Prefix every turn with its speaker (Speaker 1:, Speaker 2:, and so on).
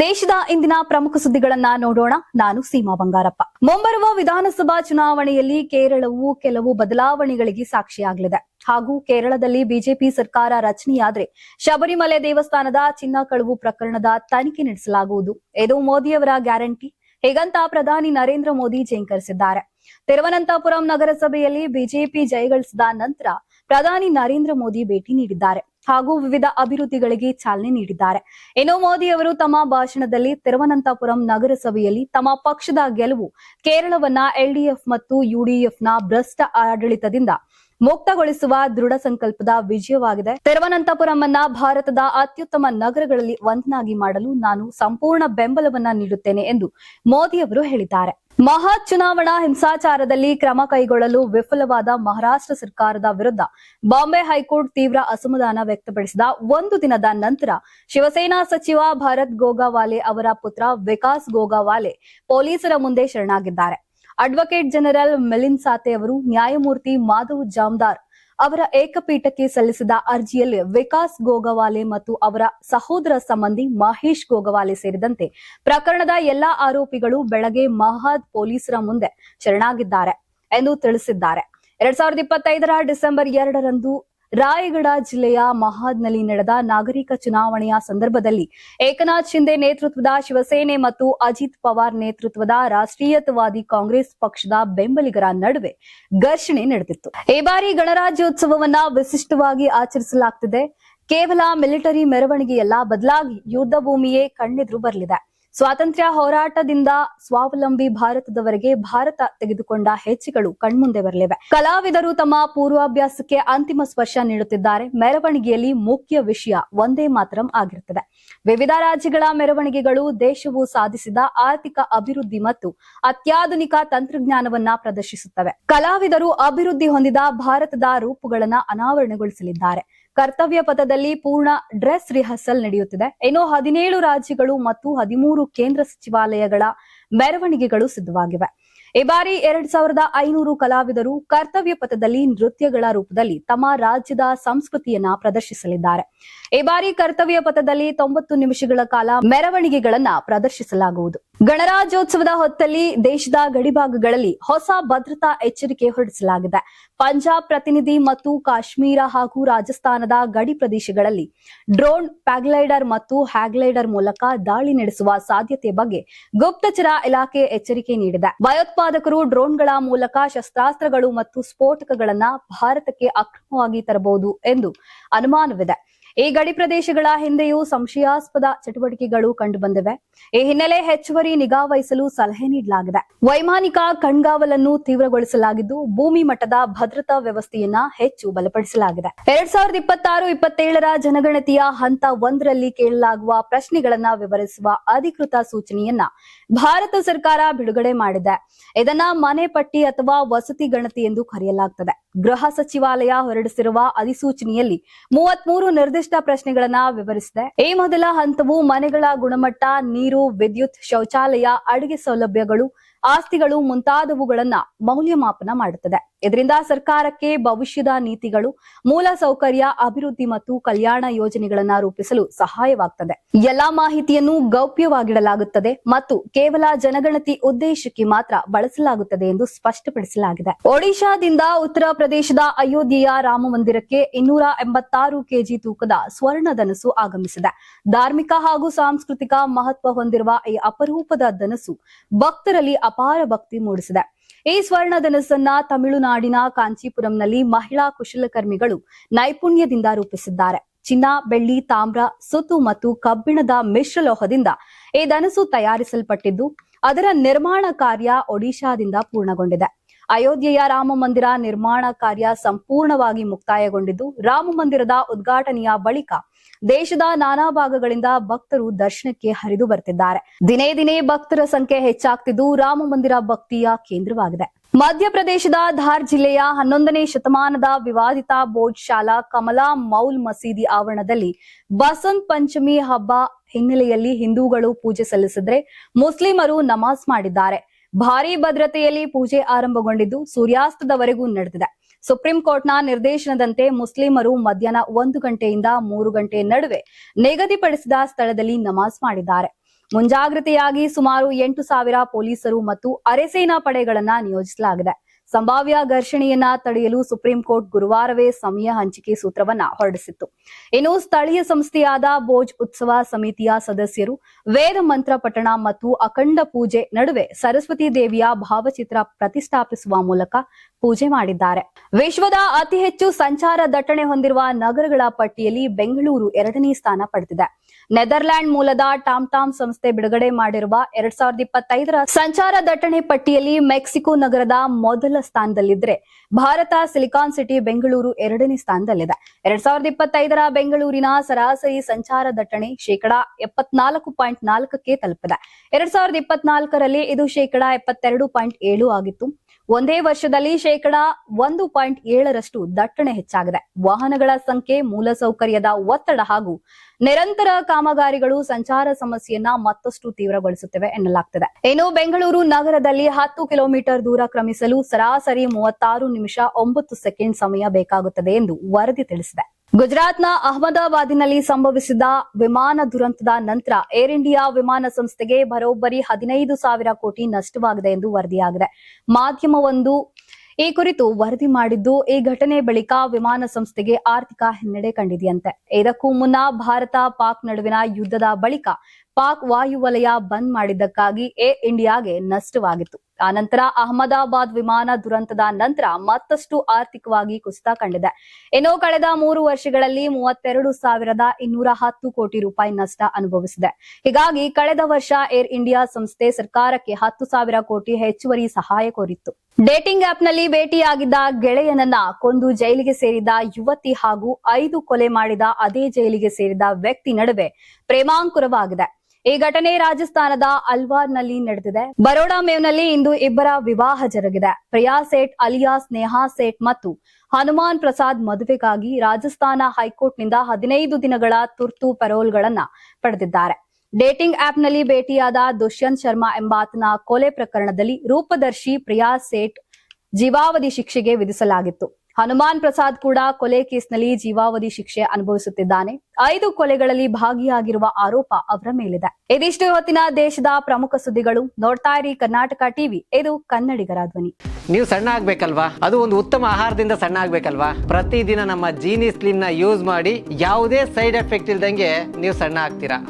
Speaker 1: ದೇಶದ ಇಂದಿನ ಪ್ರಮುಖ ಸುದ್ದಿಗಳನ್ನ ನೋಡೋಣ. ನಾನು ಸೀಮಾ ಬಂಗಾರಪ್ಪ. ಮುಂಬರುವ ವಿಧಾನಸಭಾ ಚುನಾವಣೆಯಲ್ಲಿ ಕೇರಳವು ಕೆಲವು ಬದಲಾವಣೆಗಳಿಗೆ ಸಾಕ್ಷಿಯಾಗಲಿದೆ. ಹಾಗೂ ಕೇರಳದಲ್ಲಿ ಬಿಜೆಪಿ ಸರ್ಕಾರ ರಚನೆಯಾದ್ರೆ ಶಬರಿಮಲೆ ದೇವಸ್ಥಾನದ ಚಿನ್ನ ಕಳುವು ಪ್ರಕರಣದ ತನಿಖೆ ನಡೆಸಲಾಗುವುದು. ಇದು ಮೋದಿಯವರ ಗ್ಯಾರಂಟಿ. ಹೇಗಂತ ಪ್ರಧಾನಿ ನರೇಂದ್ರ ಮೋದಿ ಜೇಂಕರಿಸಿದ್ದಾರೆ ತಿರುವನಂತಪುರಂ ನಗರಸಭೆಯಲ್ಲಿ ಬಿಜೆಪಿ ಜಯಗಳಿಸಿದ ನಂತರ ಪ್ರಧಾನಿ ನರೇಂದ್ರ ಮೋದಿ ಭೇಟಿ ನೀಡಿದ್ದಾರೆ. ಹಾಗೂ ವಿವಿಧ ಅಭಿವೃದ್ಧಿಗಳಿಗೆ ಚಾಲನೆ ನೀಡಿದ್ದಾರೆ. ಇನ್ನು ಮೋದಿ ಅವರು ತಮ್ಮ ಭಾಷಣದಲ್ಲಿ ತಿರುವನಂತಪುರಂ ನಗರಸಭೆಯಲ್ಲಿ ತಮ್ಮ ಪಕ್ಷದ ಗೆಲುವು ಕೇರಳವನ್ನ ಎಲ್ಡಿಎಫ್ ಮತ್ತು ಯುಡಿಎಫ್ನ ಭ್ರಷ್ಟ ಆಡಳಿತದಿಂದ ಮುಕ್ತಗೊಳಿಸುವ ದೃಢ ಸಂಕಲ್ಪದ ವಿಜಯವಾಗಿದೆ. ತಿರುವನಂತಪುರಂ ಅನ್ನ ಭಾರತದ ಅತ್ಯುತ್ತಮ ನಗರಗಳಲ್ಲಿ ಒಂದನಾಗಿ ಮಾಡಲು ನಾನು ಸಂಪೂರ್ಣ ಬೆಂಬಲವನ್ನ ನೀಡುತ್ತೇನೆ ಎಂದು ಮೋದಿ ಅವರು ಹೇಳಿದ್ದಾರೆ. ಮಹಾ ಚುನಾವಣಾ ಹಿಂಸಾಚಾರದಲ್ಲಿ ಕ್ರಮ ಕೈಗೊಳ್ಳಲು ವಿಫಲವಾದ ಮಹಾರಾಷ್ಟ್ರ ಸರ್ಕಾರದ ವಿರುದ್ಧ ಬಾಂಬೆ ಹೈಕೋರ್ಟ್ ತೀವ್ರ ಅಸಮಾಧಾನ ವ್ಯಕ್ತಪಡಿಸಿದ ಒಂದು ದಿನದ ನಂತರ ಶಿವಸೇನಾ ಸಚಿವ ಭರತ್ ಗೋಗಾವಾಲೆ ಅವರ ಪುತ್ರ ವಿಕಾಸ್ ಗೋಗಾವಾಲೆ ಪೊಲೀಸರ ಮುಂದೆ ಶರಣಾಗಿದ್ದಾರೆ. ಅಡ್ವೊಕೇಟ್ ಜನರಲ್ ಮಿಲಿನ್ ಸಾತೆ ಅವರು ನ್ಯಾಯಮೂರ್ತಿ ಮಾಧವ್ ಜಾಮ್ದಾರ್ ಅವರ ಏಕಪೀಠಕ್ಕೆ ಸಲ್ಲಿಸಿದ ಅರ್ಜಿಯಲ್ಲಿ ವಿಕಾಸ್ ಗೋಗವಾಲೆ ಮತ್ತು ಅವರ ಸಹೋದರ ಸಂಬಂಧಿ ಮಹೇಶ್ ಗೋಗವಾಲೆ ಸೇರಿದಂತೆ ಪ್ರಕರಣದ ಎಲ್ಲಾ ಆರೋಪಿಗಳು ಬೆಳಗ್ಗೆ ಮಹಾದ್ ಪೊಲೀಸರ ಮುಂದೆ ಶರಣಾಗಿದ್ದಾರೆ ಎಂದು ತಿಳಿಸಿದ್ದಾರೆ. ಎರಡ್ ಸಾವಿರದ ಇಪ್ಪತ್ತೈದರ ಡಿಸೆಂಬರ್ ಎರಡರಂದು ರಾಯಗಢ ಜಿಲ್ಲೆಯ ಮಹಾದ್ನಲ್ಲಿ ನಡೆದ ನಾಗರಿಕ ಚುನಾವಣೆಯ ಸಂದರ್ಭದಲ್ಲಿ ಏಕನಾಥ್ ಶಿಂದೆ ನೇತೃತ್ವದ ಶಿವಸೇನೆ ಮತ್ತು ಅಜಿತ್ ಪವಾರ್ ನೇತೃತ್ವದ ರಾಷ್ಟ್ರೀಯತವಾದಿ ಕಾಂಗ್ರೆಸ್ ಪಕ್ಷದ ಬೆಂಬಲಿಗರ ನಡುವೆ ಘರ್ಷಣೆ ನಡೆದಿತ್ತು. ಈ ಬಾರಿ ಗಣರಾಜ್ಯೋತ್ಸವವನ್ನ ವಿಶಿಷ್ಟವಾಗಿ ಆಚರಿಸಲಾಗ್ತಿದೆ. ಕೇವಲ ಮಿಲಿಟರಿ ಮೆರವಣಿಗೆಯಲ್ಲ, ಬದಲಾಗಿ ಯುದ್ಧ ಭೂಮಿಯೇ ಕಣ್ಣೆದುರು ಬರಲಿದೆ. ಸ್ವಾತಂತ್ರ್ಯ ಹೋರಾಟದಿಂದ ಸ್ವಾವಲಂಬಿ ಭಾರತದವರೆಗೆ ಭಾರತ ತೆಗೆದುಕೊಂಡ ಹೆಜ್ಜೆಗಳು ಕಣ್ಮುಂದೆ ಬರಲಿವೆ. ಕಲಾವಿದರು ತಮ್ಮ ಪೂರ್ವಾಭ್ಯಾಸಕ್ಕೆ ಅಂತಿಮ ಸ್ಪರ್ಶ ನೀಡುತ್ತಿದ್ದಾರೆ. ಮೆರವಣಿಗೆಯಲ್ಲಿ ಮುಖ್ಯ ವಿಷಯ ಒಂದೇ ಮಾತ್ರ ಆಗಿರುತ್ತದೆ. ವಿವಿಧ ರಾಜ್ಯಗಳ ಮೆರವಣಿಗೆಗಳು ದೇಶವು ಸಾಧಿಸಿದ ಆರ್ಥಿಕ ಅಭಿವೃದ್ಧಿ ಮತ್ತು ಅತ್ಯಾಧುನಿಕ ತಂತ್ರಜ್ಞಾನವನ್ನ ಪ್ರದರ್ಶಿಸುತ್ತವೆ. ಕಲಾವಿದರು ಅಭಿವೃದ್ಧಿ ಹೊಂದಿದ ಭಾರತದ ರೂಪುಗಳನ್ನ ಅನಾವರಣಗೊಳಿಸಲಿದ್ದಾರೆ. ಕರ್ತವ್ಯ ಪಥದಲ್ಲಿ ಪೂರ್ಣ ಡ್ರೆಸ್ ರಿಹರ್ಸಲ್ ನಡೆಯುತ್ತಿದೆ. ಇನ್ನು ಹದಿನೇಳು ರಾಜ್ಯಗಳು ಮತ್ತು ಹದಿಮೂರು ಕೇಂದ್ರ ಸಚಿವಾಲಯಗಳ ಮೆರವಣಿಗೆಗಳು ಸಿದ್ಧವಾಗಿವೆ. ಈ ಬಾರಿ ಎರಡ್ ಸಾವಿರದ ಐನೂರು ಕಲಾವಿದರು ಕರ್ತವ್ಯ ಪಥದಲ್ಲಿ ನೃತ್ಯಗಳ ರೂಪದಲ್ಲಿ ತಮ್ಮ ರಾಜ್ಯದ ಸಂಸ್ಕೃತಿಯನ್ನ ಪ್ರದರ್ಶಿಸಲಿದ್ದಾರೆ. ಈ ಬಾರಿ ಕರ್ತವ್ಯ ಪಥದಲ್ಲಿ ತೊಂಬತ್ತು ನಿಮಿಷಗಳ ಕಾಲ ಮೆರವಣಿಗೆಗಳನ್ನ ಪ್ರದರ್ಶಿಸಲಾಗುವುದು. ಗಣರಾಜ್ಯೋತ್ಸವದ ಹೊತ್ತಲ್ಲಿ ದೇಶದ ಗಡಿಭಾಗಗಳಲ್ಲಿ ಹೊಸ ಭದ್ರತಾ ಎಚ್ಚರಿಕೆ ಹೊರಡಿಸಲಾಗಿದೆ. ಪಂಜಾಬ್ ಪ್ರತಿನಿಧಿ ಮತ್ತು ಕಾಶ್ಮೀರ ಹಾಗೂ ರಾಜಸ್ಥಾನದ ಗಡಿ ಪ್ರದೇಶಗಳಲ್ಲಿ ಡ್ರೋನ್ ಪ್ಯಾಗ್ಲೈಡರ್ ಮತ್ತು ಹ್ಯಾಗ್ಲೈಡರ್ ಮೂಲಕ ದಾಳಿ ನಡೆಸುವ ಸಾಧ್ಯತೆ ಬಗ್ಗೆ ಗುಪ್ತಚರ ಇಲಾಖೆ ಎಚ್ಚರಿಕೆ ನೀಡಿದೆ. ಭಯೋತ್ಪಾದಕರು ಡ್ರೋನ್ಗಳ ಮೂಲಕ ಶಸ್ತ್ರಾಸ್ತ್ರಗಳು ಮತ್ತು ಸ್ಫೋಟಕಗಳನ್ನ ಭಾರತಕ್ಕೆ ಅಕ್ರಮವಾಗಿ ತರಬಹುದು ಎಂದು ಅನುಮಾನವಿದೆ. ಈ ಗಡಿ ಪ್ರದೇಶಗಳ ಹಿಂದೆಯೂ ಸಂಶಯಾಸ್ಪದ ಚಟುವಟಿಕೆಗಳು ಕಂಡುಬಂದಿವೆ. ಈ ಹಿನ್ನೆಲೆ ಹೆಚ್ಚುವರಿ ನಿಗಾ ವಹಿಸಲು ಸಲಹೆ ನೀಡಲಾಗಿದೆ. ವೈಮಾನಿಕ ಕಣ್ಗಾವಲನ್ನು ತೀವ್ರಗೊಳಿಸಲಾಗಿದ್ದು, ಭೂಮಿ ಮಟ್ಟದ ಭದ್ರತಾ ವ್ಯವಸ್ಥೆಯನ್ನ ಹೆಚ್ಚು ಬಲಪಡಿಸಲಾಗಿದೆ. ಎರಡ್ ಸಾವಿರದ ಇಪ್ಪತ್ತಾರು, ಇಪ್ಪತ್ತೇಳರ ಜನಗಣತಿಯ ಹಂತ ಒಂದರಲ್ಲಿ ಕೇಳಲಾಗುವ ಪ್ರಶ್ನೆಗಳನ್ನ ವಿವರಿಸುವ ಅಧಿಕೃತ ಸೂಚನೆಯನ್ನ ಭಾರತ ಸರ್ಕಾರ ಬಿಡುಗಡೆ ಮಾಡಿದೆ. ಇದನ್ನ ಮನೆ ಪಟ್ಟಿ ಅಥವಾ ವಸತಿ ಗಣತಿ ಎಂದು ಕರೆಯಲಾಗುತ್ತದೆ ಗೃಹ ಸಚಿವಾಲಯ ಹೊರಡಿಸಿರುವ ಅಧಿಸೂಚನೆಯಲ್ಲಿ ಮೂವತ್ಮೂರು ನಿರ್ದಿಷ್ಟ ಪ್ರಶ್ನೆಗಳನ್ನ ವಿವರಿಸಿದೆ. ಈ ಮೊದಲ ಹಂತವು ಮನೆಗಳ ಗುಣಮಟ್ಟ, ನೀರು, ವಿದ್ಯುತ್, ಶೌಚಾಲಯ, ಅಡುಗೆ ಸೌಲಭ್ಯಗಳು ಆಸ್ತಿಗಳು ಮುಂತಾದವುಗಳನ್ನ ಮೌಲ್ಯಮಾಪನ ಮಾಡುತ್ತದೆ. ಇದರಿಂದ ಸರ್ಕಾರಕ್ಕೆ ಭವಿಷ್ಯದ ನೀತಿಗಳು, ಮೂಲ ಸೌಕರ್ಯ, ಅಭಿವೃದ್ಧಿ ಮತ್ತು ಕಲ್ಯಾಣ ಯೋಜನೆಗಳನ್ನ ರೂಪಿಸಲು ಸಹಾಯವಾಗುತ್ತದೆ ಎಲ್ಲಾ ಮಾಹಿತಿಯನ್ನು ಗೌಪ್ಯವಾಗಿಡಲಾಗುತ್ತದೆ ಮತ್ತು ಕೇವಲ ಜನಗಣತಿ ಉದ್ದೇಶಕ್ಕೆ ಮಾತ್ರ ಬಳಸಲಾಗುತ್ತದೆ ಎಂದು ಸ್ಪಷ್ಟಪಡಿಸಲಾಗಿದೆ. ಒಡಿಶಾದಿಂದ ಉತ್ತರ ಪ್ರದೇಶದ ಅಯೋಧ್ಯೆಯ ರಾಮ ಮಂದಿರಕ್ಕೆ ಇನ್ನೂರ ಎಂಬತ್ತಾರು ಕೆಜಿ ತೂಕದ ಸ್ವರ್ಣ ಧನಸು ಆಗಮಿಸಿದೆ. ಧಾರ್ಮಿಕ ಹಾಗೂ ಸಾಂಸ್ಕೃತಿಕ ಮಹತ್ವ ಹೊಂದಿರುವ ಈ ಅಪರೂಪದ ಧನಸು ಭಕ್ತರಲ್ಲಿ ಅಪಾರ ಭಕ್ತಿ ಮೂಡಿಸಿದೆ. ಈ ಸ್ವರ್ಣ ಧನಸ್ಸನ್ನ ತಮಿಳುನಾಡಿನ ಕಾಂಚೀಪುರಂನಲ್ಲಿ ಮಹಿಳಾ ಕುಶಲಕರ್ಮಿಗಳು ನೈಪುಣ್ಯದಿಂದ ರೂಪಿಸಿದ್ದಾರೆ. ಚಿನ್ನ, ಬೆಳ್ಳಿ, ತಾಮ್ರ, ಸುತ್ತು ಮತ್ತು ಕಬ್ಬಿಣದ ಮಿಶ್ರಲೋಹದಿಂದ ಈ ಧನಸು ತಯಾರಿಸಲ್ಪಟ್ಟಿದ್ದು, ಅದರ ನಿರ್ಮಾಣ ಕಾರ್ಯ ಒಡಿಶಾದಿಂದ ಪೂರ್ಣಗೊಂಡಿದೆ. ಅಯೋಧ್ಯೆಯ ರಾಮ ಮಂದಿರ ನಿರ್ಮಾಣ ಕಾರ್ಯ ಸಂಪೂರ್ಣವಾಗಿ ಮುಕ್ತಾಯಗೊಂಡಿದ್ದು, ರಾಮ ಮಂದಿರದ ಉದ್ಘಾಟನೆಯ ಬಳಿಕ ದೇಶದ ನಾನಾ ಭಾಗಗಳಿಂದ ಭಕ್ತರು ದರ್ಶನಕ್ಕೆ ಹರಿದು ಬರ್ತಿದ್ದಾರೆ. ದಿನೇ ದಿನೇ ಭಕ್ತರ ಸಂಖ್ಯೆ ಹೆಚ್ಚಾಗ್ತಿದ್ದು ರಾಮ ಮಂದಿರ ಭಕ್ತಿಯ ಕೇಂದ್ರವಾಗಿದೆ. ಮಧ್ಯಪ್ರದೇಶದ ಧಾರ್ ಜಿಲ್ಲೆಯ ಹನ್ನೊಂದನೇ ಶತಮಾನದ ವಿವಾದಿತ ಬೋಧ್ ಶಾಲಾ ಕಮಲಾ ಮೌಲ್ ಮಸೀದಿ ಆವರಣದಲ್ಲಿ ಬಸಂತ್ ಪಂಚಮಿ ಹಬ್ಬ ಹಿನ್ನೆಲೆಯಲ್ಲಿ ಹಿಂದೂಗಳು ಪೂಜೆ ಸಲ್ಲಿಸಿದ್ರೆ ಮುಸ್ಲಿಮರು ನಮಾಜ್ ಮಾಡಿದ್ದಾರೆ. ಭಾರೀ ಭದ್ರತೆಯಲ್ಲಿ ಪೂಜೆ ಆರಂಭಗೊಂಡಿದ್ದು ಸೂರ್ಯಾಸ್ತದವರೆಗೂ ನಡೆದಿದೆ. ಸುಪ್ರೀಂ ಕೋರ್ಟ್ನ ನಿರ್ದೇಶನದಂತೆ ಮುಸ್ಲಿಮರು ಮಧ್ಯಾಹ್ನ ಒಂದು ಗಂಟೆಯಿಂದ ಮೂರು ಗಂಟೆ ನಡುವೆ ನಿಗದಿಪಡಿಸಿದ ಸ್ಥಳದಲ್ಲಿ ನಮಾಜ್ ಮಾಡಿದ್ದಾರೆ. ಮುಂಜಾಗ್ರತೆಯಾಗಿ ಸುಮಾರು ಎಂಟು ಸಾವಿರ ಪೊಲೀಸರು ಮತ್ತು ಅರೆಸೇನಾ ಪಡೆಗಳನ್ನ ನಿಯೋಜಿಸಲಾಗಿದೆ. ಸಂಭಾವ್ಯ ಘರ್ಷಣೆಯನ್ನ ತಡೆಯಲು ಸುಪ್ರೀಂ ಕೋರ್ಟ್ ಗುರುವಾರವೇ ಸಮಯ ಹಂಚಿಕೆ ಸೂತ್ರವನ್ನ ಹೊರಡಿಸಿತ್ತು. ಇನ್ನು ಸ್ಥಳೀಯ ಸಂಸ್ಥೆಯಾದ ಭೋಜ್ ಉತ್ಸವ ಸಮಿತಿಯ ಸದಸ್ಯರು ವೇದ ಮಂತ್ರ ಪಠಣ ಮತ್ತು ಅಖಂಡ ಪೂಜೆ ನಡುವೆ ಸರಸ್ವತಿ ದೇವಿಯ ಭಾವಚಿತ್ರ ಪ್ರತಿಷ್ಠಾಪಿಸುವ ಮೂಲಕ ಪೂಜೆ ಮಾಡಿದ್ದಾರೆ. ವಿಶ್ವದ ಅತಿ ಹೆಚ್ಚು ಸಂಚಾರ ದಟ್ಟಣೆ ಹೊಂದಿರುವ ನಗರಗಳ ಪಟ್ಟಿಯಲ್ಲಿ ಬೆಂಗಳೂರು ಎರಡನೇ ಸ್ಥಾನ ಪಡೆದಿದೆ. ನೆದರ್ಲ್ಯಾಂಡ್ ಮೂಲದ ಟಾಮ್ ಟಾಮ್ ಸಂಸ್ಥೆ ಬಿಡುಗಡೆ ಮಾಡಿರುವ ಎರಡ್ ಸಾವಿರದ ಇಪ್ಪತ್ತೈದರ ಸಂಚಾರ ದಟ್ಟಣೆ ಪಟ್ಟಿಯಲ್ಲಿ ಮೆಕ್ಸಿಕೋ ನಗರದ ಮೊದಲ ಸ್ಥಾನದಲ್ಲಿದ್ರೆ ಭಾರತ, ಸಿಲಿಕಾನ್ ಸಿಟಿ, ಬೆಂಗಳೂರು ಎರಡನೇ ಸ್ಥಾನದಲ್ಲಿದೆ. ಎರಡ್ ಸಾವಿರದ ಇಪ್ಪತ್ತೈದರ ಬೆಂಗಳೂರಿನ ಸರಾಸರಿ ಸಂಚಾರ ದಟ್ಟಣೆ ಶೇಕಡಾ ಎಪ್ಪತ್ನಾಲ್ಕು ಪಾಯಿಂಟ್ ನಾಲ್ಕಕ್ಕೆ ತಲುಪಿದೆ. ಎರಡ್ ಸಾವಿರದ ಇಪ್ಪತ್ನಾಲ್ಕರಲ್ಲಿ ಇದು ಶೇಕಡಾ ಎಪ್ಪತ್ತೆರಡು ಪಾಯಿಂಟ್ ಏಳು ಆಗಿತ್ತು. ಒಂದೇ ವರ್ಷದಲ್ಲಿ ಶೇಕಡಾ ಒಂದು ಪಾಯಿಂಟ್ ಏಳರಷ್ಟು ದಟ್ಟಣೆ ಹೆಚ್ಚಾಗಿದೆ. ವಾಹನಗಳ ಸಂಖ್ಯೆ, ಮೂಲಸೌಕರ್ಯದ ಒತ್ತಡ ಹಾಗೂ ನಿರಂತರ ಕಾಮಗಾರಿಗಳು ಸಂಚಾರ ಸಮಸ್ಯೆಯನ್ನ ಮತ್ತಷ್ಟು ತೀವ್ರಗೊಳಿಸುತ್ತಿವೆ ಎನ್ನಲಾಗ್ತದೆ. ಇನ್ನು ಬೆಂಗಳೂರು ನಗರದಲ್ಲಿ ಹತ್ತು ಕಿಲೋಮೀಟರ್ ದೂರ ಕ್ರಮಿಸಲು ಸರಾಸರಿ ಮೂವತ್ತಾರು ನಿಮಿಷ ಒಂಬತ್ತು ಸೆಕೆಂಡ್ ಸಮಯ ಬೇಕಾಗುತ್ತದೆ ಎಂದು ವರದಿ ತಿಳಿಸಿದೆ. ಗುಜರಾತ್ನ ಅಹಮದಾಬಾದಿನಲ್ಲಿ ಸಂಭವಿಸಿದ ವಿಮಾನ ದುರಂತದ ನಂತರ ಏರ್ ಇಂಡಿಯಾ ವಿಮಾನ ಸಂಸ್ಥೆಗೆ ಬರೋಬ್ಬರಿ ಹದಿನೈದು ಸಾವಿರ ಕೋಟಿ ನಷ್ಟವಾಗಿದೆ ಎಂದು ವರದಿಯಾಗಿದೆ. ಮಾಧ್ಯಮವೊಂದು ಈ ಕುರಿತು ವರದಿ ಮಾಡಿದ್ದು ಈ ಘಟನೆ ಬಳಿಕ ವಿಮಾನ ಸಂಸ್ಥೆಗೆ ಆರ್ಥಿಕ ಹಿನ್ನಡೆ ಕಂಡಿದೆಯಂತೆ. ಇದಕ್ಕೂ ಮುನ್ನ ಭಾರತ ಪಾಕ್ ನಡುವಿನ ಯುದ್ಧದ ಬಳಿಕ ಪಾಕ್ ವಾಯುವಲಯ ಬಂದ್ ಮಾಡಿದ್ದಕ್ಕಾಗಿ ಏರ್ ಇಂಡಿಯಾಗೆ ನಷ್ಟವಾಗಿತ್ತು. ಆನಂತರ ಅಹಮದಾಬಾದ್ ವಿಮಾನ ದುರಂತದ ನಂತರ ಮತ್ತಷ್ಟು ಆರ್ಥಿಕವಾಗಿ ಕುಸಿತ ಕಂಡಿದೆ. ಇನ್ನು ಕಳೆದ ಮೂರು ವರ್ಷಗಳಲ್ಲಿ ಮೂವತ್ತೆರಡು ಸಾವಿರದ ಇನ್ನೂರ ಹತ್ತು ಕೋಟಿ ರೂಪಾಯಿ ನಷ್ಟ ಅನುಭವಿಸಿದೆ. ಹೀಗಾಗಿ ಕಳೆದ ವರ್ಷ ಏರ್ ಇಂಡಿಯಾ ಸಂಸ್ಥೆ ಸರ್ಕಾರಕ್ಕೆ ಹತ್ತು ಸಾವಿರ ಕೋಟಿ ಹೆಚ್ಚುವರಿ ಸಹಾಯ ಕೋರಿತ್ತು. ಡೇಟಿಂಗ್ ಆಪ್ನಲ್ಲಿ ಭೇಟಿಯಾಗಿದ್ದ ಗೆಳೆಯನನ್ನ ಕೊಂದು ಜೈಲಿಗೆ ಸೇರಿದ ಯುವತಿ ಹಾಗೂ ಐದು ಕೊಲೆ ಮಾಡಿದ ಅದೇ ಜೈಲಿಗೆ ಸೇರಿದ ವ್ಯಕ್ತಿ ನಡುವೆ ಪ್ರೇಮಾಂಕುರವಾಗಿದೆ. ಈ ಘಟನೆ ರಾಜಸ್ಥಾನದ ಅಲ್ವಾರ್ನಲ್ಲಿ ನಡೆದಿದೆ. ಬರೋಡಾ ಮೇವ್ನಲ್ಲಿ ಇಂದು ಇಬ್ಬರ ವಿವಾಹ ಜರುಗಿದೆ. ಪ್ರಿಯಾ ಸೇಠ್, ಅಲಿಯಾ, ಸ್ನೇಹಾ ಸೇಠ್ ಮತ್ತು ಹನುಮಾನ್ ಪ್ರಸಾದ್ ಮದುವೆಗಾಗಿ ರಾಜಸ್ಥಾನ ಹೈಕೋರ್ಟ್ನಿಂದ ಹದಿನೈದು ದಿನಗಳ ತುರ್ತು ಪೆರೋಲ್ಗಳನ್ನ ಪಡೆದಿದ್ದಾರೆ. ಡೇಟಿಂಗ್ ಆಪ್ನಲ್ಲಿ ಭೇಟಿಯಾದ ದುಷ್ಯಂತ್ ಶರ್ಮಾ ಎಂಬಾತನ ಕೊಲೆ ಪ್ರಕರಣದಲ್ಲಿ ರೂಪದರ್ಶಿ ಪ್ರಿಯಾ ಸೇಠ್ ಜೀವಾವಧಿ ಶಿಕ್ಷೆಗೆ ವಿಧಿಸಲಾಗಿತ್ತು. ಹನುಮಾನ್ ಪ್ರಸಾದ್ ಕೂಡ ಕೊಲೆ ಕೇಸ್ನಲ್ಲಿ ಜೀವಾವಧಿ ಶಿಕ್ಷೆ ಅನುಭವಿಸುತ್ತಿದ್ದಾನೆ. ಐದು ಕೊಲೆಗಳಲ್ಲಿ ಭಾಗಿಯಾಗಿರುವ ಆರೋಪ ಅವರ ಮೇಲಿದೆ. ಇದಿಷ್ಟು ಹೊತ್ತಿನ ದೇಶದ ಪ್ರಮುಖ ಸುದ್ದಿಗಳು. ನೋಡ್ತಾ ಇರಿ ಕರ್ನಾಟಕ ಟಿವಿ. ಇದು ಕನ್ನಡಿಗರ ಧ್ವನಿ.
Speaker 2: ನೀವು ಸಣ್ಣ ಆಗ್ಬೇಕಲ್ವಾ? ಅದು ಒಂದು ಉತ್ತಮ ಆಹಾರದಿಂದ ಸಣ್ಣ ಆಗ್ಬೇಕಲ್ವಾ? ಪ್ರತಿದಿನ ನಮ್ಮ ಜೀನಿ ಸ್ಲಿಮ್ನ ಯೂಸ್ ಮಾಡಿ ಯಾವುದೇ ಸೈಡ್ ಎಫೆಕ್ಟ್ ಇಲ್ದಂಗೆ ನೀವು ಸಣ್ಣ ಆಗ್ತೀರಾ?